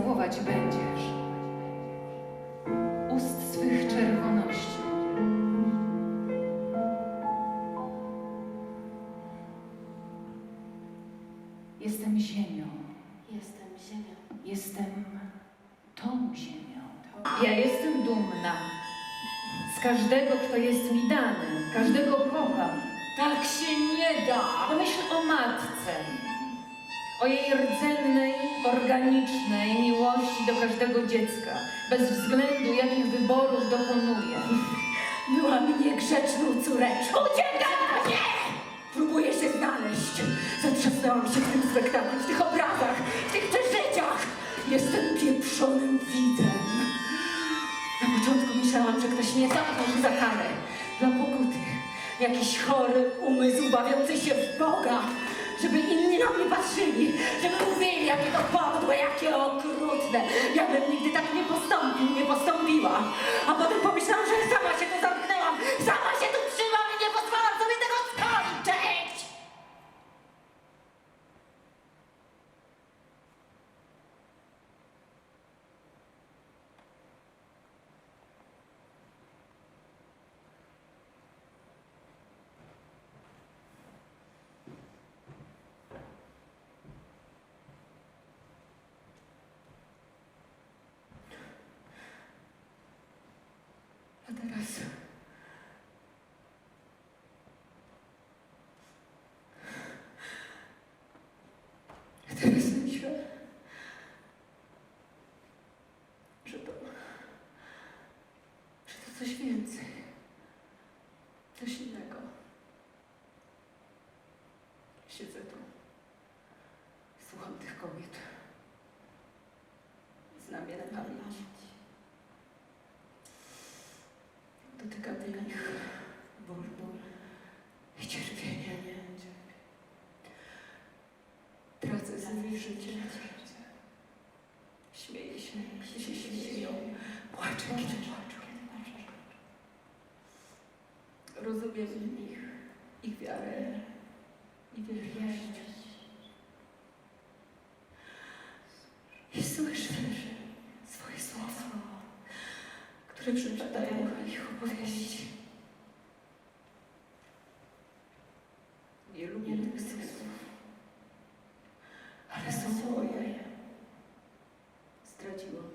całować będziesz ust swych czerwoności. Jestem ziemią, Jestem ziemią. jestem tą ziemią. Ja jestem dumna z każdego, kto jest mi dany, każdego kocham. Tak się nie da! Pomyśl o matce, o jej rdzennej, organicznej miłości do każdego dziecka, bez względu jakich wyborów dokonuje. Byłam niegrzeczną córeczką. Uciekam! Nie! Próbuję się znaleźć. Zatrzasnęłam się w tym spektaklu, w tych obrazach, w tych przeżyciach. Jestem pieprzonym widzem. Na początku myślałam, że ktoś mnie zamknął za karę. Dla pokuty. Jakiś chory umysł bawiący się w Boga. Żeby inni na mnie patrzyli, żeby mówili, jakie to podłe, jakie okrutne. Ja bym nigdy tak nie postąpił, nie postąpiła. A potem pomyślałam, że sama się tu zamknęłam, sama się tu trzymam i nie pozwalam sobie tego skończyć! A teraz myślę, że to... że to coś więcej. Śmieję się, śmieją. Płaczę, kiedy płaczą. Rozumiem ich, ich wiarę i wierność. I słyszę swoje słowa które przypadają ich opowieści. Nie lubię tych słów, ale są moje. Straciłam.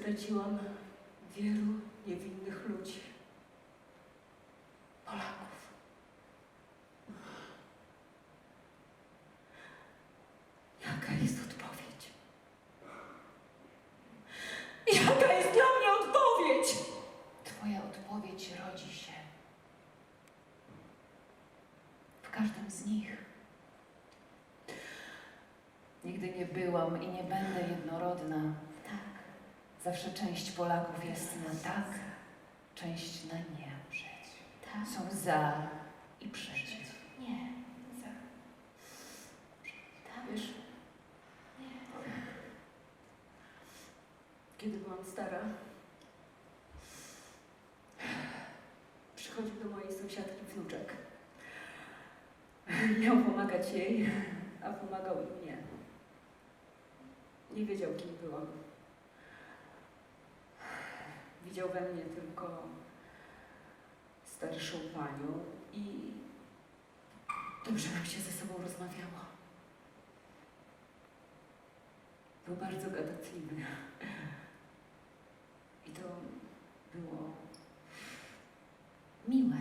Straciłam wielu niewinnych ludzi. Polaków. Jaka jest odpowiedź? Jaka jest dla mnie odpowiedź? Twoja odpowiedź rodzi się w każdym z nich. Nigdy nie byłam i nie będę jednorodna. Zawsze część Polaków jest na tak, część na nie. Tak. Są za i przeciw. Nie. Za. Tak. Wiesz, kiedy byłam stara, przychodził do mojej sąsiadki wnuczek. Miał pomagać jej, a pomagał i mnie. Nie wiedział, kim byłam widział we mnie tylko starszą panią i dobrze nam tak się ze sobą rozmawiało. Był bardzo gadatliwy. I to było miłe.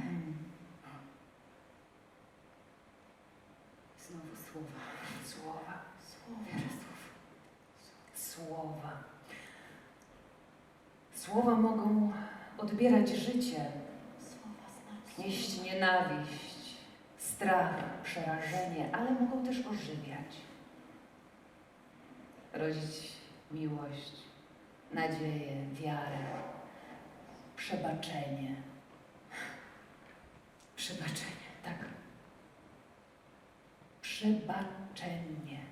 odbierać życie, nieść nienawiść, strach, przerażenie, ale mogą też ożywiać, rodzić miłość, nadzieję, wiarę, przebaczenie. Przebaczenie, tak. Przebaczenie.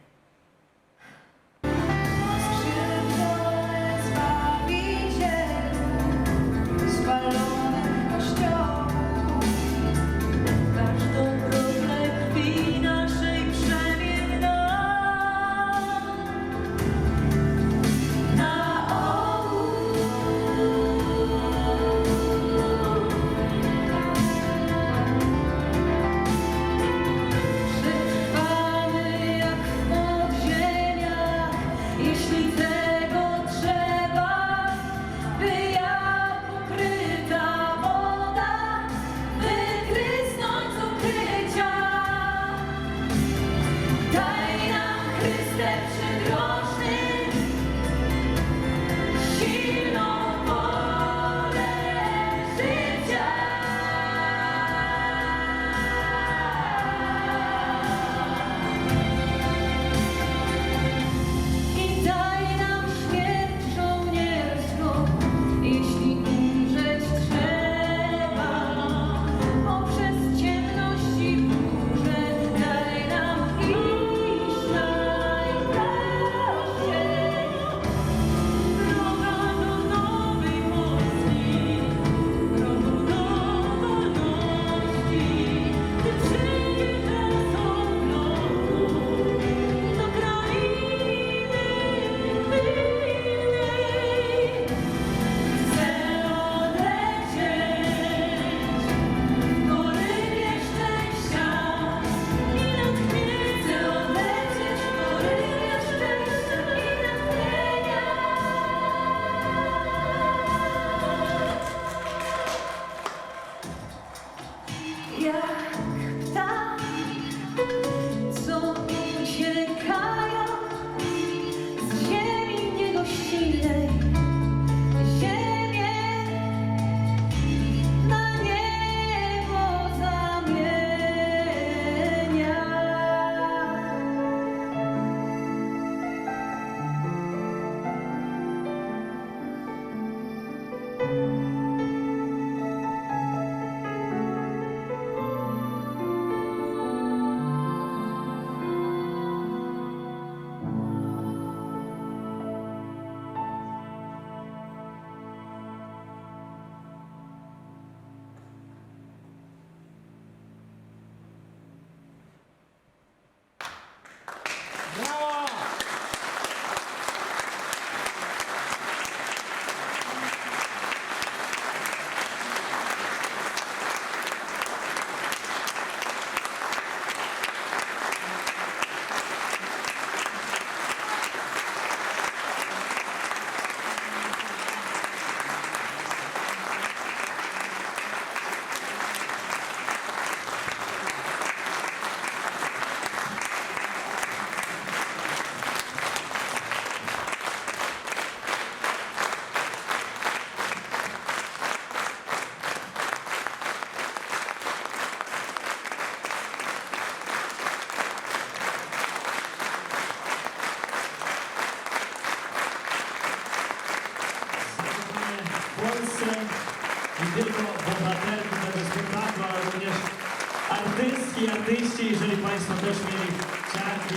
Państwo też mieli czarki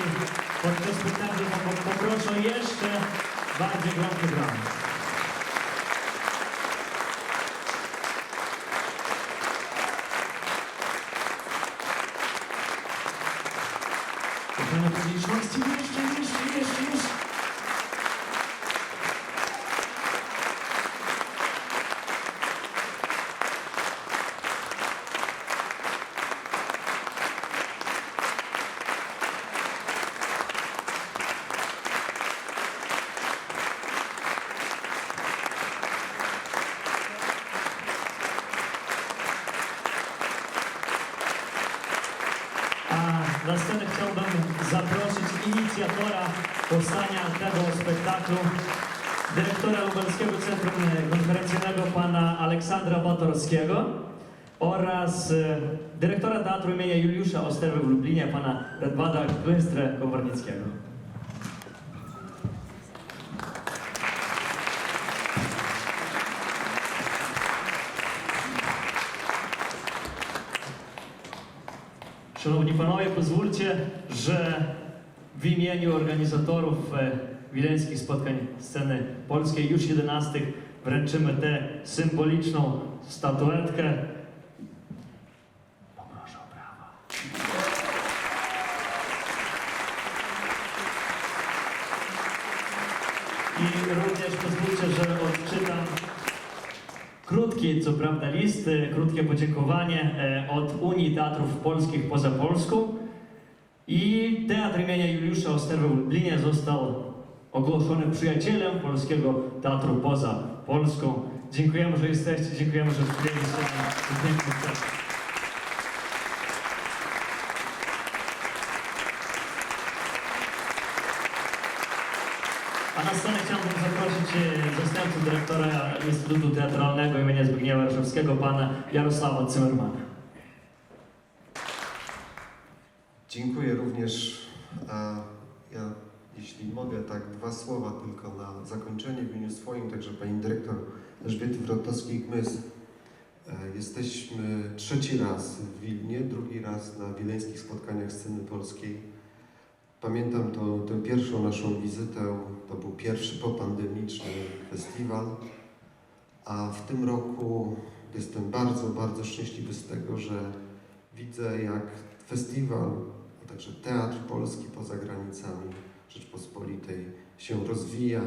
podczas spektaklu, to poproszę jeszcze bardziej głośny bram. Kochana publiczności, jeszcze, jeszcze, jeszcze, jeszcze. Spektaklu, dyrektora Lubelskiego Centrum Konferencyjnego pana Aleksandra Batorskiego oraz e, dyrektora Teatru imienia Juliusza Osterwy w Lublinie pana Redwada Klynstrę-Komornickiego. Szanowni Panowie, pozwólcie, że w imieniu organizatorów e, wileńskich spotkań sceny polskiej już 11 wręczymy tę symboliczną statuetkę. Poproszę o. I również pozwólcie, że odczytam Krótki, co prawda, list, e, krótkie podziękowanie e, od Unii Teatrów Polskich poza Polską. I Teatr imienia Juliusza Osterwy w Lublinie został ogłoszony przyjacielem Polskiego Teatru poza Polską. Dziękujemy, że jesteście, dziękujemy, że przyjęliście na piękny fest. A na scenę chciałbym zaprosić e, zastępcę dyrektora Instytutu Teatralnego im. Zbigniewa Warszawskiego, pana Jarosława Zimmermana. Dziękuję również. Ja, jeśli mogę, tak dwa słowa tylko na zakończenie w imieniu swoim, także pani dyrektor Elżbiety Wrotowskiej-Gmys. E, Jesteśmy trzeci raz w Wilnie, drugi raz na wileńskich spotkaniach sceny polskiej. Pamiętam to, tę pierwszą naszą wizytę, to był pierwszy popandemiczny festiwal, a w tym roku jestem bardzo, bardzo szczęśliwy z tego, że widzę jak festiwal, a także teatr polski poza granicami Rzeczpospolitej się rozwija,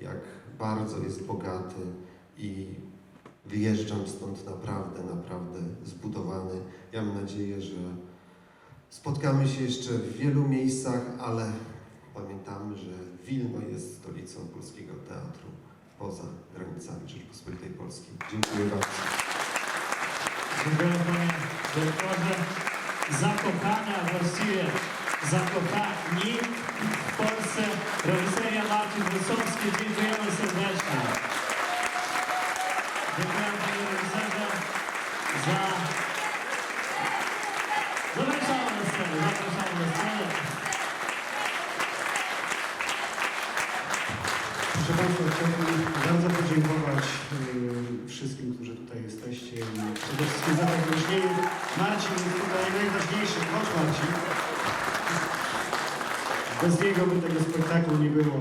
jak bardzo jest bogaty i wyjeżdżam stąd naprawdę, naprawdę zbudowany. Ja mam nadzieję, że spotkamy się jeszcze w wielu miejscach, ale pamiętamy, że Wilno jest stolicą polskiego teatru poza granicami Rzeczpospolitej Polskiej. Dziękuję bardzo. Dziękuję panie dyrektorze. Zakochani, a właściwie zakochani w Polsce reżyseria Marcin Wysocki. Dziękujemy serdecznie. Dziękuję panie reżyserze za... Zapraszamy na scenę, zapraszamy na scenę. Proszę Państwa, chciałbym bardzo podziękować y, wszystkim, którzy tutaj jesteście przede wszystkim za to wyjaśnienie. Marcin jest tutaj najważniejszy. Chodź Marcin. Bez niego by tego spektaklu nie było.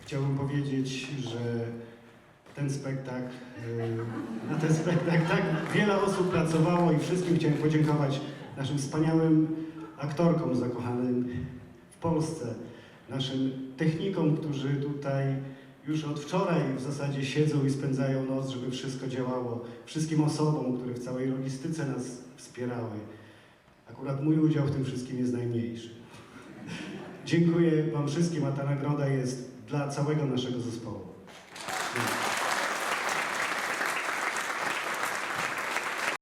Chciałbym powiedzieć, że ten spektakl, y, na ten spektakl tak wiele osób pracowało i wszystkim chciałem podziękować naszym wspaniałym aktorkom zakochanym w Polsce, naszym technikom, którzy tutaj już od wczoraj w zasadzie siedzą i spędzają noc, żeby wszystko działało. Wszystkim osobom, które w całej logistyce nas wspierały. Akurat mój udział w tym wszystkim jest najmniejszy. Dziękuję Wam wszystkim, a ta nagroda jest dla całego naszego zespołu.